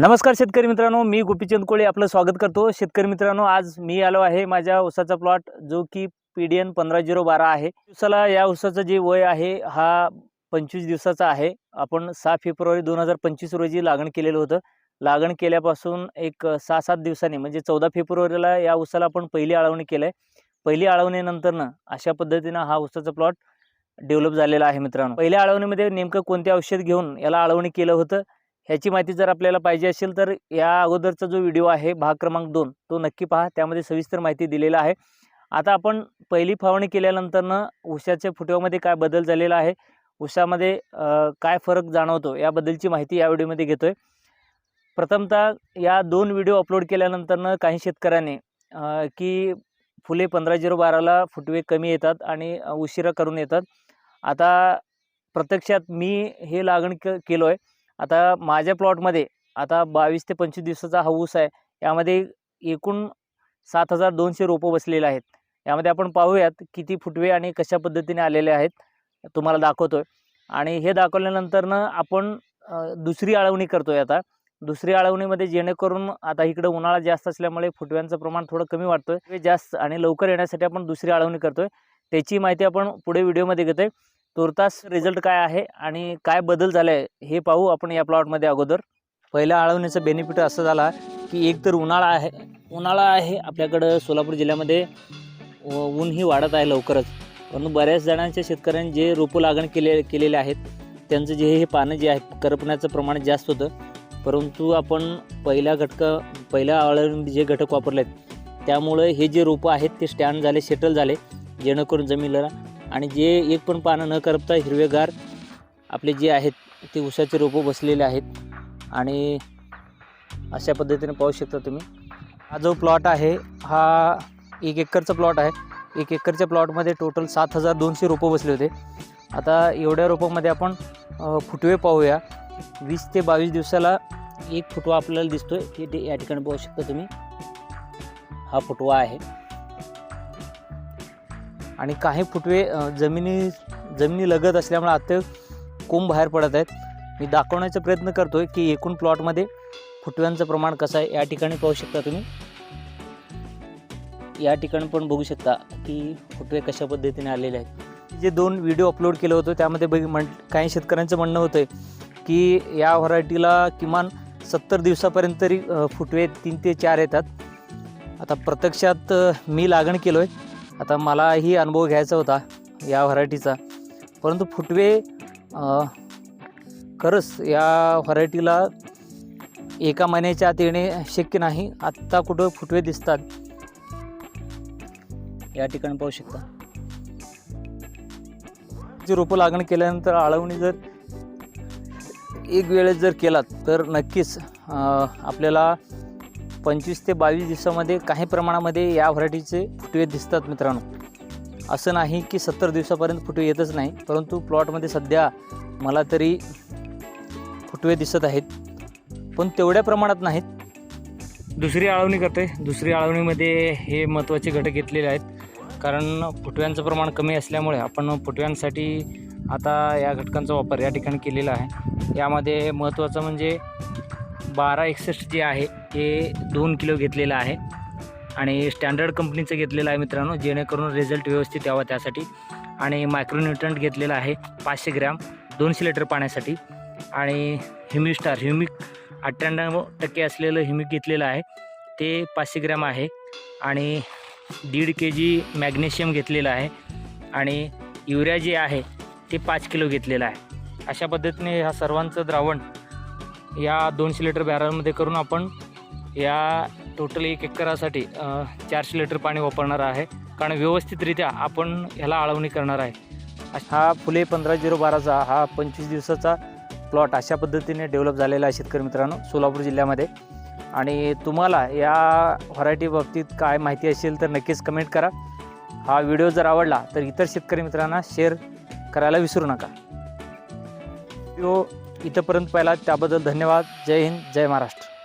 नमस्कार शेतकरी मित्रांनो मी गोपीचंद कोळे आपलं स्वागत करतो. शेतकरी मित्रांनो आज मी आलो आहे माझ्या उसाचा प्लॉट जो की पी डी एन पंधरा झिरो बारा आहे. उसाला या उसाचं जे वय आहे हा पंचवीस दिवसाचा आहे. आपण सहा फेब्रुवारी दोन हजार पंचवीस रोजी लागण केलेलं होतं. लागण केल्यापासून एक सहा सात दिवसांनी म्हणजे चौदा फेब्रुवारीला या उसाला आपण पहिली आळवणी केलं आहे पहिली आळवणीनंतरनं अशा पद्धतीनं हा उसाचा प्लॉट डेव्हलप झालेला आहे मित्रांनो. पहिल्या आळवणीमध्ये नेमकं कोणते औषध घेऊन याला आळवणी केलं होतं? ह्याची माहिती जर आपल्याला पाहिजे असेल तर या अगोदरचा जो व्हिडिओ आहे भाग क्रमांक दोन तो नक्की पहा. त्यामध्ये सविस्तर माहिती दिलेला आहे. आता आपण पहिली फवारणी केल्यानंतरनं उशाच्या फुटव्यामध्ये काय बदल झालेला आहे उसामध्ये काय फरक जाणवतो याबद्दलची माहिती या व्हिडिओमध्ये घेतो आहे प्रथमतः या दोन व्हिडिओ अपलोड केल्यानंतरनं काही शेतकऱ्यांनी की फुले पंधरा झिरो बाराला फुटवे कमी येतात आणि उशिरा करून येतात. आता प्रत्यक्षात मी हे लागण क केलो आहे आता माझ्या प्लॉटमध्ये आता बावीस ते पंचवीस दिवसाचा हाऊस आहे. यामध्ये एकूण सात हजार दोनशे रोपं बसलेले आहेत. यामध्ये आपण पाहूयात किती फुटवे आणि कशा पद्धतीने आलेले आहेत. तुम्हाला दाखवतो आहे आणि हे दाखवल्यानंतरनं आपण दुसरी आळवणी करतो आहे आता. दुसरी आळवणीमध्ये जेणेकरून आता इकडं उन्हाळा जास्त असल्यामुळे फुटव्यांचं प्रमाण थोडं कमी वाटतं आहे जास्त आणि लवकर येण्यासाठी आपण दुसरी आळवणी करतो आहे त्याची माहिती आपण पुढे व्हिडिओमध्ये घेतो आहे तुर्तास रिझल्ट काय आहे आणि काय बदल झाला आहे हे पाहू आपण या प्लॉटमध्ये अगोदर. पहिल्या आळवणीचा बेनिफिट असं झाला की एक तर उन्हाळा आहे. उन्हाळा आहे आपल्याकडं सोलापूर जिल्ह्यामध्ये. व- ऊनही वाढत आहे लवकरच. परंतु बऱ्याच जणांच्या शेतकऱ्यांनी जे रोपं लागण केले केलेले आहेत त्यांचं जे हे पानं जे आहे करपण्याचं प्रमाण जास्त होतं. परंतु आपण पहिल्या घटक पहिल्या आळवणीत जे घटक वापरले आहेत त्यामुळे हे जे रोपं आहेत ते स्टँड झाले सेटल झाले. जेणेकरून जमिनीला आणि जे एक पण पानं न करपता हिरवेगार आपले जे आहेत ते उसाचे रोपं बसलेले आहेत. आणि अशा पद्धतीने पाहू शकता तुम्ही. हा जो प्लॉट आहे हा एक एकरचा प्लॉट आहे. एक एकरच्या प्लॉटमध्ये टोटल सात हजार दोनशे रोपं बसले होते. आता एवढ्या रोपामध्ये आपण फुटवे पाहूया. वीस ते बावीस दिवसाला एक फुटवा आपल्याला दिसतो हे ते या ठिकाणी पाहू शकता तुम्ही. हा फुटवा आहे. आणि काही फुटवे जमिनी जमिनी लगत असल्यामुळे आता कोंब बाहेर पडत आहेत. मी दाखवण्याचा प्रयत्न करतो आहे की एकूण प्लॉटमध्ये फुटव्यांचं प्रमाण कसं आहे या ठिकाणी पाहू शकता तुम्ही. या ठिकाणी पण बघू शकता की फुटवे कशा पद्धतीने आलेले आहेत. जे दोन व्हिडिओ अपलोड केलं होतं त्यामध्ये बघ म्हण काही शेतकऱ्यांचं म्हणणं होतं की या व्हरायटीला किमान सत्तर दिवसापर्यंत तरी फुटवे तीन ते चार येतात. आता प्रत्यक्षात मी लागण केलो आहे आता मलाही अनुभव घ्यायचा होता या व्हरायटीचा. परंतु फुटवे खरंच या व्हरायटीला एका महिन्याच्या आत येणे शक्य नाही. आत्ता कुठं फुटवे दिसतात? या ठिकाणी पाहू शकता. जी रोपं लागण केल्यानंतर आळवणी जर एक वेळेस जर केलात तर नक्कीच आपल्याला पंचवीस ते बावीस दिवसामध्ये काही प्रमाणामध्ये या व्हरायटीचे फुटवे दिसतात मित्रांनो. असं नाही की सत्तर दिवसापर्यंत फुटवे येतच नाही परंतु प्लॉटमध्ये सध्या मला तरी फुटवे दिसत आहेत. पण तेवढ्या प्रमाणात नाहीत. दुसरी आळवणी करते दुसरी आळवणीमध्ये हे महत्त्वाचे घटक घेतलेले आहेत. कारण फुटव्यांचं प्रमाण कमी असल्यामुळे आपण फुटव्यांसाठी आता या घटकांचा वापर या ठिकाणी केलेला आहे. यामध्ये महत्त्वाचं म्हणजे बारा एकसष्ट जे आहे ते दोन किलो घेतलेलं आहे. आणि स्टँडर्ड कंपनीचं घेतलेलं आहे मित्रांनो जेणेकरून रिझल्ट व्यवस्थित यावा त्यासाठी. आणि मायक्रोन्युट्रंट घेतलेलं आहे पाचशे ग्रॅम दोनशे लिटर पाण्यासाठी. आणि ह्युमिस्टार ह्युमिक अठ्ठ्याण्णव टक्के असलेलं ह्युमिक घेतलेलं आहे ते पाचशे ग्रॅम आहे. आणि दीड के जी मॅग्नेशियम घेतलेलं आहे. आणि युरिया जे आहे ते पाच किलो घेतलेलं आहे. अशा पद्धतीने ह्या सर्वांचं द्रावण या दोनशे लिटर बॅरलमध्ये करून आपण या टोटल एक एकरासाठी चारशे लिटर पाणी वापरणार आहे. कारण व्यवस्थितरित्या आपण ह्याला आळवणी करणार आहे. हा फुले पंधरा झिरो बाराचा हा पंचवीस दिवसाचा प्लॉट अशा पद्धतीने डेव्हलप झालेला आहे शेतकरी मित्रांनो सोलापूर जिल्ह्यामध्ये. आणि तुम्हाला या व्हरायटी बाबतीत काय माहिती असेल तर नक्कीच कमेंट करा. हा व्हिडिओ जर आवडला तर इतर शेतकरी मित्रांना शेअर करायला विसरू नका. व्हिडिओ इथंपर्यंत पाहिला. त्याबद्दल धन्यवाद. जय हिंद. जय महाराष्ट्र.